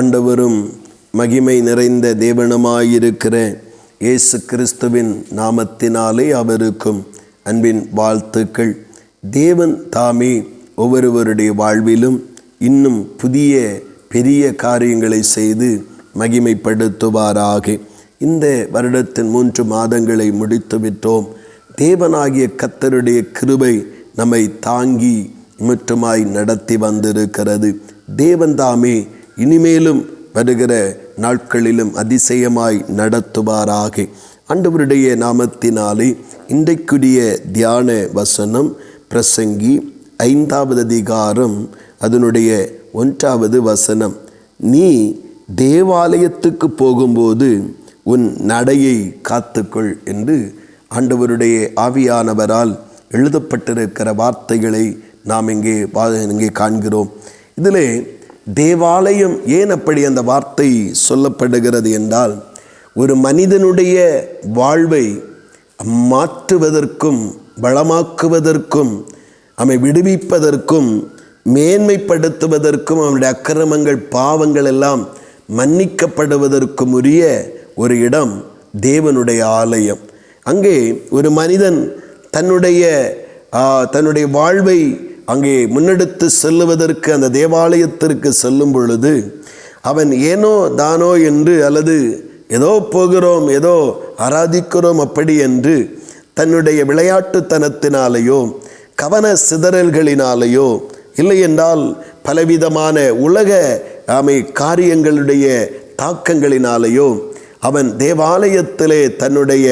ஆண்டவரும் மகிமை நிறைந்த தேவனுமாயிருக்கிற இயேசு கிறிஸ்துவின் நாமத்தினாலே அவருக்கும் அன்பின் வாழ்த்துக்கள். தேவன் தாமே ஒவ்வொருவருடைய வாழ்விலும் இன்னும் புதிய பெரிய காரியங்களை செய்து மகிமைப்படுத்துவாராக. இந்த வருடத்தின் மூன்று மாதங்களை முடித்து விட்டோம் தேவனாகிய கத்தருடைய கிருபை நம்மை தாங்கி முற்றுமாய் நடத்தி வந்திருக்கிறது. தேவன்தாமே இனிமேலும் வருகிற நாட்களிலும் அதிசயமாய் நடத்துவாராக. ஆண்டவருடைய நாமத்தினாலே இன்றைக்குரிய தியான வசனம் பிரசங்கி ஐந்தாவது அதிகாரம் அதனுடைய ஒன்றாவது வசனம். நீ தேவாலயத்துக்கு போகும்போது உன் நடையை காத்துக்கொள் என்று ஆண்டவருடைய ஆவியானவரால் எழுதப்பட்டிருக்கிற வார்த்தைகளை நாம் இங்கே இங்கே காண்கிறோம். இதிலே தேவாலயம் ஏன் அப்படி அந்த வார்த்தை சொல்லப்படுகிறது என்றால் ஒரு மனிதனுடைய வாழ்வை மாற்றுவதற்கும் வளமாக்குவதற்கும் அவை விடுவிப்பதற்கும் மேன்மைப்படுத்துவதற்கும் அவனுடைய அக்கிரமங்கள் பாவங்கள் எல்லாம் மன்னிக்கப்படுவதற்கும் உரிய ஒரு இடம் தேவனுடைய ஆலயம். அங்கே ஒரு மனிதன் தன்னுடைய தன்னுடைய வாழ்வை அங்கே முன்னெடுத்து செல்லுவதற்கு அந்த தேவாலயத்திற்கு செல்லும் பொழுது அவன் ஏனோ தானோ என்று அல்லது ஏதோ போகிறோம் ஏதோ ஆராதிக்கிறோம் அப்படி என்று தன்னுடைய விளையாட்டுத்தனத்தினாலேயோ கவன சிதறல்களினாலேயோ இல்லை என்றால் பலவிதமான உலக ஆமை காரியங்களுடைய தாக்கங்களினாலேயோ அவன் தேவாலயத்திலே தன்னுடைய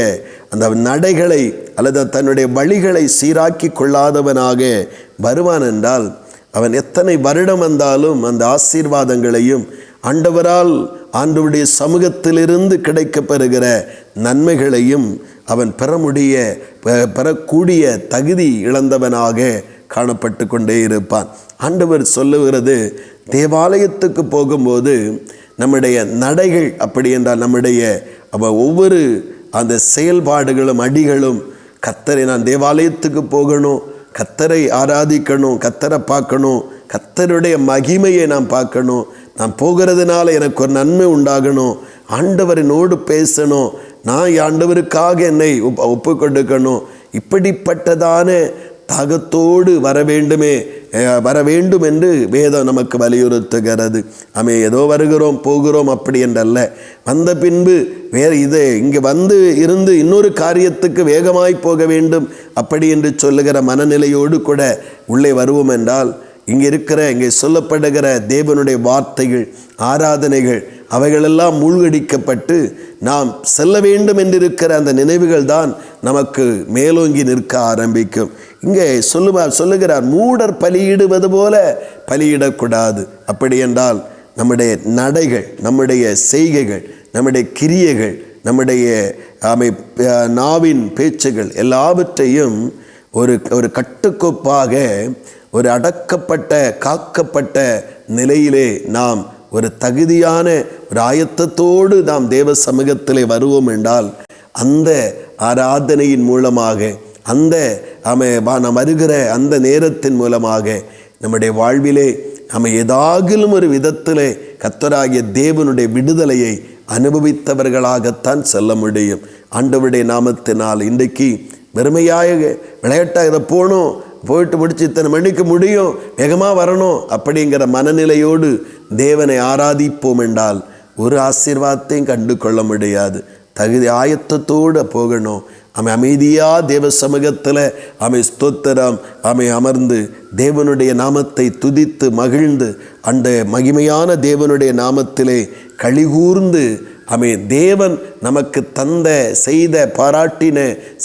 அந்த நடைகளை அல்லது தன்னுடைய வழிகளை சீராக்கி கொள்ளாதவனாக வருவான் என்றால் அவன் எத்தனை வருடம் வந்தாலும் அந்த ஆசீர்வாதங்களையும் ஆண்டவரால் ஆண்டவருடைய சமூகத்திலிருந்து கிடைக்கப்பெறுகிற நன்மைகளையும் அவன் பெற முடிய பெ- பெறக்கூடிய தகுதி இழந்தவனாக காணப்பட்டு கொண்டே இருப்பான். ஆண்டவர் சொல்லுகிறது தேவாலயத்துக்கு போகும்போது நம்முடைய நடைகள் அப்படி என்றால் நம்முடைய அவ ஒவ்வொரு அந்த செயல்பாடுகளும் அடிகளும் கத்தரை நான் தேவாலயத்துக்கு போகணும் கத்தரை ஆராதிக்கணும் கத்தரை பார்க்கணும் கத்தருடைய மகிமையை நான் பார்க்கணும். நான் போகிறதுனால எனக்கு ஒரு நன்மை உண்டாகணும். ஆண்டவரினோடு பேசணும். நான் ஆண்டவருக்காக என்னை ஒப்பு கொடுக்கணும் இப்படிப்பட்டதான தாகத்தோடு வர வேண்டுமே. வர வேண்டும் என்று வேதம் நமக்கு வலியுறுத்துகிறது. அமே ஏதோ வருகிறோம் போகிறோம் அப்படி என்றல்ல. வந்த பின்பு வேறு இது இங்கே வந்து இருந்து இன்னொரு காரியத்துக்கு வேகமாய் போக வேண்டும். அப்படி என்று சொல்லுகிற மனநிலையோடு கூட உள்ளே வருவோம் என்றால் இங்கே இருக்கிற இங்கே சொல்லப்படுகிற தேவனுடைய வார்த்தைகள் ஆராதனைகள் அவைகளெல்லாம் மூழ்கடிக்கப்பட்டு நாம் செல்ல வேண்டும் என்றிருக்கிற அந்த நினைவுகள் தான் நமக்கு மேலோங்கி நிற்க ஆரம்பிக்கும். இங்கே சொல்லுவார் சொல்லுகிறார் மூடர் பலியிடுவது போல பலியிடக்கூடாது. அப்படி என்றால் நம்முடைய நடைகள் நம்முடைய செய்கைகள் நம்முடைய கிரியைகள் நம்முடைய அமை நாவின் பேச்சுகள் எல்லாவற்றையும் ஒரு ஒரு கட்டுக்கோப்பாக ஒரு அடக்கப்பட்ட காக்கப்பட்ட நிலையிலே நாம் ஒரு தகுதியான ஒரு ஆயத்தத்தோடு நாம் தேவ சமூகத்திலே வருவோம் என்றால் அந்த ஆராதனையின் மூலமாக அந்த அமை நாம் வருகிற அந்த நேரத்தின் மூலமாக நம்முடைய வாழ்விலே நம்ம ஏதாகிலும் ஒரு விதத்திலே கத்தராகிய தேவனுடைய விடுதலையை அனுபவித்தவர்களாகத்தான் செல்ல முடியும். ஆண்டவருடைய நாமத்தினால் இன்றைக்கு வெறுமையாக விளையாட்டாக இதை போகணும் போயிட்டு முடிச்சு இத்தனை மணிக்கு முடியும் வேகமாக வரணும் அப்படிங்கிற மனநிலையோடு தேவனை ஆராதிப்போம் என்றால் ஒரு ஆசீர்வாதத்தையும் கண்டு கொள்ள முடியாது. தகுதி ஆயத்தத்தோடு போகணும். அவன் அமைதியாக தேவ சமூகத்தில் அவை ஸ்தோத்திரம். அவை அமர்ந்து தேவனுடைய நாமத்தை துதித்து மகிழ்ந்து அந்த மகிமையான தேவனுடைய நாமத்திலே கழிகூர்ந்து அமே தேவன் நமக்கு தந்த செய்த பாராட்டின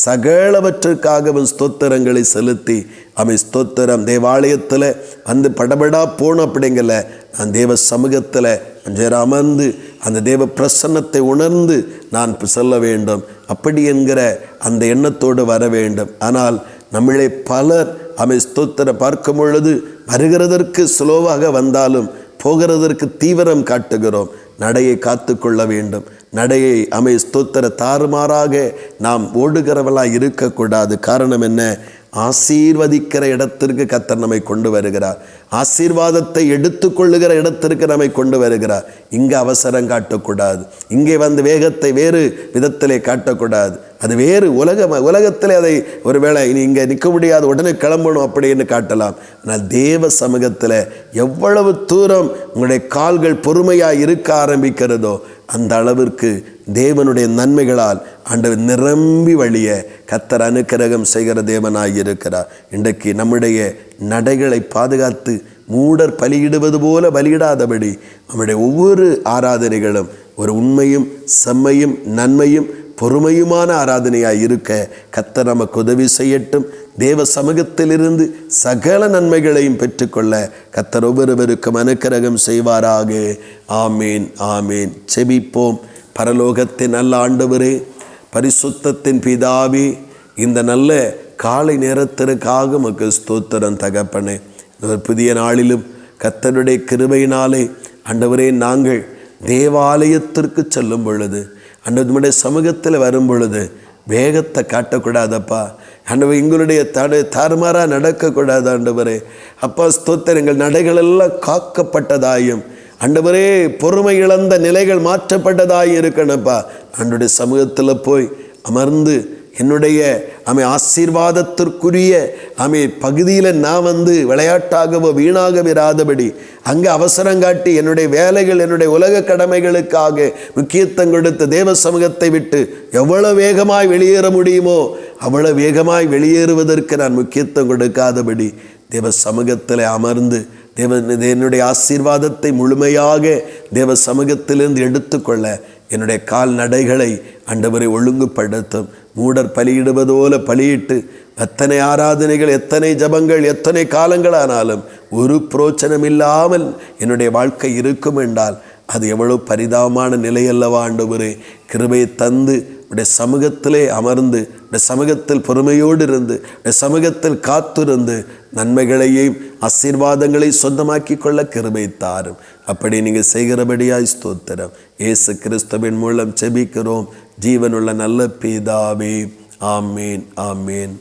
சகலவற்றுக்காகவும் ஸ்தோத்திரங்களை செலுத்தி அமை ஸ்தோத்திரம் தேவாலயத்தில் வந்து படபடா போன அப்படிங்கல நான் தேவ சமூகத்தில் கொஞ்சம் அமர்ந்து அந்த தேவ பிரசன்னத்தை உணர்ந்து நான் செல்ல வேண்டும். அப்படி என்கிற அந்த எண்ணத்தோடு வர வேண்டும். ஆனால் நம்மளே பலர் அமை ஸ்தோத்திர பார்க்கும் பொழுது வருகிறதற்கு ஸ்லோவாக வந்தாலும் போகிறதற்கு தீவிரம் காட்டுகிறோம். நடையை காத்து கொள்ள வேண்டும். நடையை அமை ஸ்தோத்திர தாறுமாறாக நாம் ஓடுகிறவளாக இருக்கக்கூடாது. காரணம் என்ன? ஆசீர்வதிக்கிற இடத்திற்கு கத்தர் நம்மை கொண்டு வருகிறார். ஆசீர்வாதத்தை எடுத்துக்கொள்ளுகிற இடத்திற்கு நம்மை கொண்டு வருகிறார். இங்கே அவசரம் காட்டக்கூடாது. இங்கே வந்து வேகத்தை வேறு விதத்திலே காட்டக்கூடாது. அது வேறு உலக உலகத்தில் அதை ஒருவேளை இனி இங்கே நிற்க முடியாது உடனே கிளம்பணும் அப்படின்னு காட்டலாம். ஆனால் தேவ சமூகத்தில் எவ்வளவு தூரம் உங்களுடைய கால்கள் பொறுமையாக இருக்க ஆரம்பிக்கிறதோ அந்த அளவிற்கு தேவனுடைய நன்மைகளால் ஆண்டவர் நிரம்பி வழிய கத்தர் அனுக்கிரகம் செய்கிற தேவனாயிருக்கிறார். இன்றைக்கு நம்முடைய நடைகளை பாதுகாத்து மூடர் பலியிடுவது போல பலியிடாதபடி நம்முடைய ஒவ்வொரு ஆராதனைகளும் ஒரு உண்மையும் செம்மையும் நன்மையும் பொறுமையுமான ஆராதனையாக இருக்க கத்தர் நமக்கு உதவி செய்யட்டும். தேவ சமூகத்திலிருந்து சகல நன்மைகளையும் பெற்றுக்கொள்ள கத்தர் ஒவ்வொருவருக்கும் அனுக்கிரகம் செய்வாராக. ஆமீன் ஆமீன். செபிப்போம். பரலோகத்தின் நல்ல ஆண்டவரே பரிசுத்தத்தின் பிதாவி இந்த நல்ல காலை நேரத்திற்காக உமக்கு ஸ்தோத்திரம் தகப்பனே. புதிய நாளிலும் கத்தருடைய கிருபையினாலே ஆண்டவரே நாங்கள் தேவாலயத்திற்கு செல்லும் பொழுது அண்டவருடைய சமூகத்தில் வரும் பொழுது வேகத்தை காட்டக்கூடாதப்பா. ஆண்டவர் எங்களுடைய தடை தாறுமாறாக நடக்கக்கூடாது ஆண்டவரே. அப்பா ஸ்தோத்திரங்கள் நடைகளெல்லாம் காக்கப்பட்டதாயும் ஆண்டவரே பொறுமை இழந்த நிலைகள் மாற்றப்பட்டதாக இருக்கணும்ப்பா. ஆண்டுடைய சமூகத்தில் போய் அமர்ந்து என்னுடைய அமை ஆசீர்வாதத்திற்குரிய அமை பகுதியில் நான் வந்து விளையாட்டாகவோ வீணாக இராதபடி அங்கே அவசரம் காட்டி என்னுடைய வேலைகள் என்னுடைய உலக கடமைகளுக்காக முக்கியத்துவம் கொடுத்த தேவ சமூகத்தை விட்டு எவ்வளோ வேகமாய் வெளியேற முடியுமோ அவ்வளோ வேகமாய் வெளியேறுவதற்கு நான் முக்கியத்துவம் கொடுக்காதபடி தேவ சமூகத்தில் அமர்ந்து தேவ என்னுடைய ஆசீர்வாதத்தை முழுமையாக தேவ சமூகத்திலிருந்து எடுத்துக்கொள்ள என்னுடைய கால்நடைகளை ஆண்டவரை ஒழுங்குபடுத்தும். மூடர் பலியிடுவதோல போல பலியிட்டு எத்தனை ஆராதனைகள் எத்தனை ஜபங்கள் எத்தனை காலங்களானாலும் ஒரு புரோச்சனம் இல்லாமல் என்னுடைய வாழ்க்கை இருக்கும் என்றால் அது எவ்வளவு பரிதாபமான நிலையல்லவா ஆண்டவரே. கிருபை தந்து உடைய சமூகத்திலே அமர்ந்து உடைய சமூகத்தில் பொறுமையோடு இருந்து உடைய சமூகத்தில் காத்திருந்து நன்மைகளையும் ஆசீர்வாதங்களையும் சொந்தமாக்கி கொள்ள கிருபை தாரும். அப்படி நீங்கள் செய்கிறபடியாய் ஸ்தோத்திரம். இயேசு கிறிஸ்துவின் மூலம் செபிக்கிறோம் ஜீவனுள்ள நல்ல பீதாவே. ஆமீன் ஆமீன்.